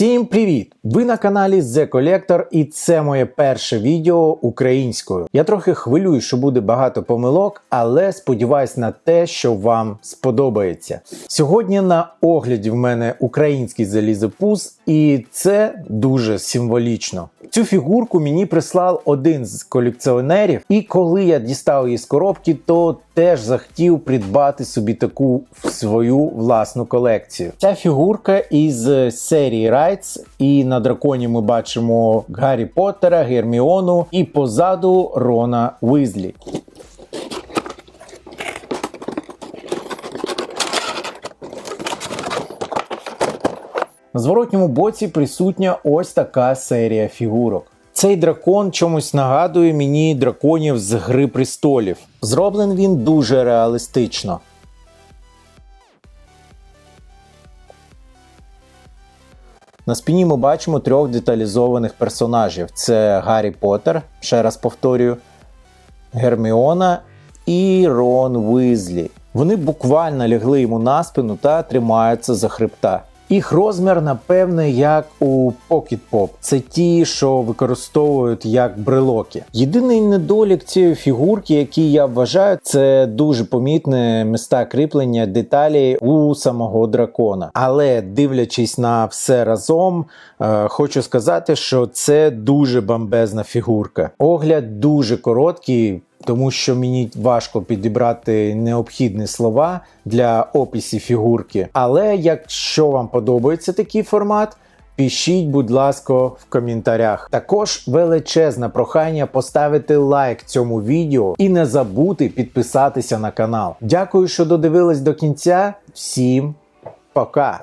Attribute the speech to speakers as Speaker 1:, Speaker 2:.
Speaker 1: Всім привіт! Ви на каналі The Collector і це моє перше відео українською. Я трохи хвилюю, що буде багато помилок, але сподіваюсь на те, що вам сподобається. Сьогодні на огляді в мене український залізопуз, і це дуже символічно. Цю фігурку мені прислав один з колекціонерів, і коли я дістав її з коробки, то теж захотів придбати собі таку свою власну колекцію. Ця фігурка із серії Райтс, і на драконі ми бачимо Гаррі Поттера, Герміону і позаду Рона Уизлі. На зворотньому боці присутня ось така серія фігурок. Цей дракон чомусь нагадує мені драконів з Гри престолів. Зроблений він дуже реалістично. На спині ми бачимо трьох деталізованих персонажів: це Гаррі Поттер, ще раз повторюю, Герміона і Рон Уизлі. Вони буквально лягли йому на спину та тримаються за хребта. Їх розмір, напевне, як у Pocket Pop. Це ті, що використовують як брелоки. Єдиний недолік цієї фігурки, який я вважаю, це дуже помітне міста кріплення деталі у самого дракона. Але дивлячись на все разом, е, хочу сказати, що це дуже бомбезна фігурка. Огляд дуже короткий. Тому що мені важко підібрати необхідні слова для описів фігурки. Але якщо вам подобається такий формат, пишіть, будь ласка, в коментарях. Також величезне прохання поставити лайк цьому відео і не забути підписатися на канал. Дякую, що додивились до кінця. Всім пока!